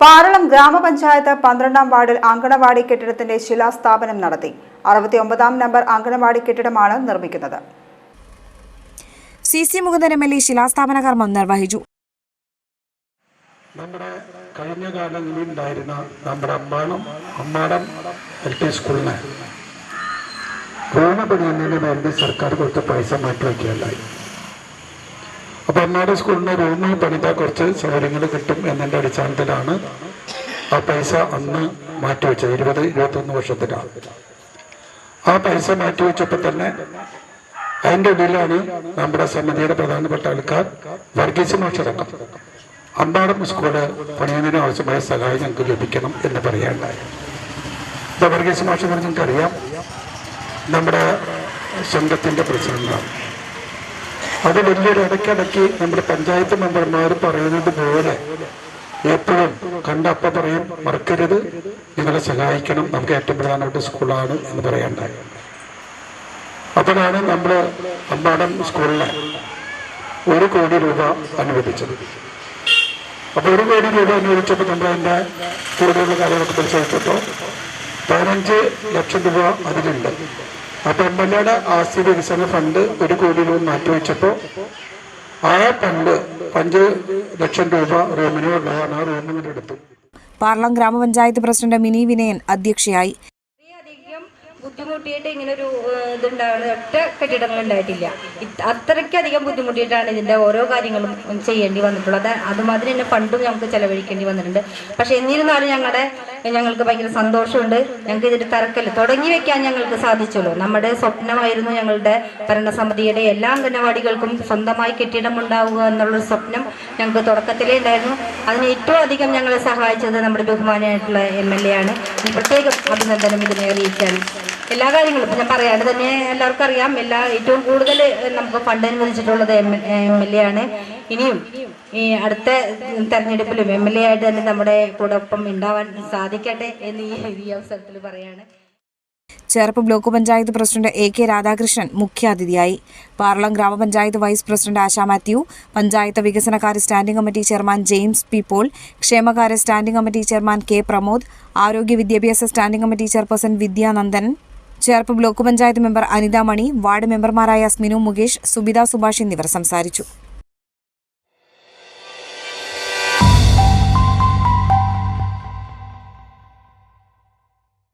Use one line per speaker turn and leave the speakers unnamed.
പാറളം ഗ്രാമപഞ്ചായത്ത് പന്ത്രണ്ടാം വാർഡിൽ അങ്കണവാടി കെട്ടിടത്തിന്റെ ശിലാസ്ഥാപനം നടത്തി. അറുപത്തിയൊമ്പതാം നമ്പർ അങ്കണവാടി കെട്ടിടമാണ് നിർമ്മിക്കുന്നത്.
C C Mukundan M L A ശിലാസ്ഥാപന കർമ്മം നിർവഹിച്ചു.
നമ്മുടെ കഴിഞ്ഞ കാലങ്ങളിൽ ഉണ്ടായിരുന്ന നമ്മുടെ അമ്മാണം അമ്മാടം എൽ പി സ്കൂളിന് റൂമ് പണിയുന്നതിന് വേണ്ടി സർക്കാർ കൊടുത്ത പൈസ മാറ്റിവെക്കുകയുണ്ടായി അപ്പോൾ എന്നാലും സ്കൂളിന് റൂമ് പണിതാൽ കുറച്ച് സൗകര്യങ്ങൾ കിട്ടും എന്നതിന്റെ അടിസ്ഥാനത്തിലാണ് ആ പൈസ അന്ന് മാറ്റിവെച്ചത്. ഇരുപത് ഇരുപത്തൊന്ന് വർഷത്തിലാണ്. ആ പൈസ മാറ്റിവെച്ചപ്പോൾ തന്നെ അതിന്റെ ഉള്ളിലാണ് നമ്മുടെ സമിതിയുടെ പ്രധാനപ്പെട്ട ആൾക്കാർ വർഗീസ് മാഷടക്കം. അമ്പാടം സ്കൂൾ പണിയുന്നതിന് ആവശ്യമായ സഹായം ഞങ്ങൾക്ക് ലഭിക്കണം എന്ന് പറയാനുണ്ടായി ഇത് വർഗീസ് മാഷ പറഞ്ഞ് നിങ്ങൾക്കറിയാം. നമ്മുടെ സംഘത്തിന്റെ പ്രസിഡന്റാണ്. അത് വലിയൊരു ഇടയ്ക്കിടയ്ക്ക് നമ്മുടെ പഞ്ചായത്ത് മെമ്പർമാർ പറയുന്നത് പോലെ എപ്പോഴും കണ്ടപ്പ പറയും മറക്കരുത് നിങ്ങളെ സഹായിക്കണം. നമുക്ക് ഏറ്റവും പ്രധാനപ്പെട്ട സ്കൂളാണ് എന്ന് പറയണ്ടായി അപ്പോഴാണ് നമ്മൾ അമ്പാടം സ്കൂളിന് ഒരു കോടി രൂപ അനുവദിച്ചത്. അപ്പോൾ ഒരു കോടി രൂപ അനുവദിച്ചപ്പോൾ നമ്മൾ അതിന്റെ കൂടുതലുള്ള കാര്യങ്ങളൊക്കെ പരിശോധിച്ചപ്പോൾ പതിനഞ്ച് ലക്ഷം രൂപ അതിലുണ്ട്. അപ്പോൾ എം എൽ എയുടെ ആസ്തി വികസന ഫണ്ട് ഒരു കോടി രൂപ മാറ്റിവെച്ചപ്പോൾ ആ ഫണ്ട് അഞ്ച് ലക്ഷം രൂപ റൂമിന് ഉള്ളതാണ്. ആ റൂമിന് എടുത്തു.
പാർലം ഗ്രാമപഞ്ചായത്ത് പ്രസിഡന്റ് മിനി വിനയൻ അധ്യക്ഷയായി.
അധികം ബുദ്ധിമുട്ടിയിട്ട് ഇങ്ങനെ ഒരു ഇതുണ്ടാകുന്ന ഒറ്റ കെട്ടിടങ്ങൾ ഉണ്ടായിട്ടില്ല. അത്രയ്ക്കധികം ബുദ്ധിമുട്ടിയിട്ടാണ് ഇതിന്റെ ഓരോ കാര്യങ്ങളും ചെയ്യേണ്ടി വന്നിട്ടുള്ളത്. അതുമാതിരി തന്നെ ഫണ്ടും ഞങ്ങൾക്ക് ചെലവഴിക്കേണ്ടി വന്നിട്ടുണ്ട്. പക്ഷേ എന്നിരുന്നാലും ഞങ്ങളുടെ ഞങ്ങൾക്ക് ഭയങ്കര സന്തോഷമുണ്ട്. ഞങ്ങൾക്ക് ഇതിന്റെ തറക്കൽ തുടങ്ങി വെക്കാൻ ഞങ്ങൾക്ക് സാധിച്ചുള്ളൂ. നമ്മുടെ സ്വപ്നമായിരുന്നു ഞങ്ങളുടെ ഭരണസമിതിയുടെ എല്ലാ അംഗനവാടികൾക്കും സ്വന്തമായി കെട്ടിടം ഉണ്ടാവുക എന്നുള്ളൊരു സ്വപ്നം ഞങ്ങൾക്ക് തുടക്കത്തിലേ ഉണ്ടായിരുന്നു. അതിന് ഏറ്റവും അധികം ഞങ്ങളെ സഹായിച്ചത് നമ്മുടെ ബഹുമാനായിട്ടുള്ള എം എൽ എ ആണ്. പ്രത്യേകം അഭിനന്ദനം ഇതിനെ അറിയിക്കാൻ എല്ലാ കാര്യങ്ങളും ഞാൻ പറയാതെ തന്നെ എല്ലാവർക്കും അറിയാം. എല്ലാ ഏറ്റവും കൂടുതൽ നമുക്ക് ഫണ്ട് അനുവദിച്ചിട്ടുള്ളത് എം എൽ എ ആണ്. ഇനിയും ഈ അടുത്ത തെരഞ്ഞെടുപ്പിലും എം എൽ എ ആയിട്ട് തന്നെ നമ്മുടെ കൂടെ ഒപ്പം ഉണ്ടാവാൻ സാധിക്കട്ടെ എന്ന് ഈ അവസരത്തിൽ പറയാണ്.
Cherpu block panchayat president A K Radhakrishnan മുഖ്യാതിഥിയായി. പാർളം ഗ്രാമപഞ്ചായത്ത് വൈസ് പ്രസിഡന്റ് ആശാ മാത്യു പഞ്ചായത്ത് വികസനകാര്യ standing committee chairman James P Paul ക്ഷേമകാര്യ standing committee chairman K Pramod ആരോഗ്യ വിദ്യാഭ്യാസ standing committee chairperson Vidyanandan Cherpu block panchayat member Anithamani ward മെമ്പർമാരായ സ്മിനു മുകേഷ് സുബിത സുഭാഷ് എന്നിവർ സംസാരിച്ചു.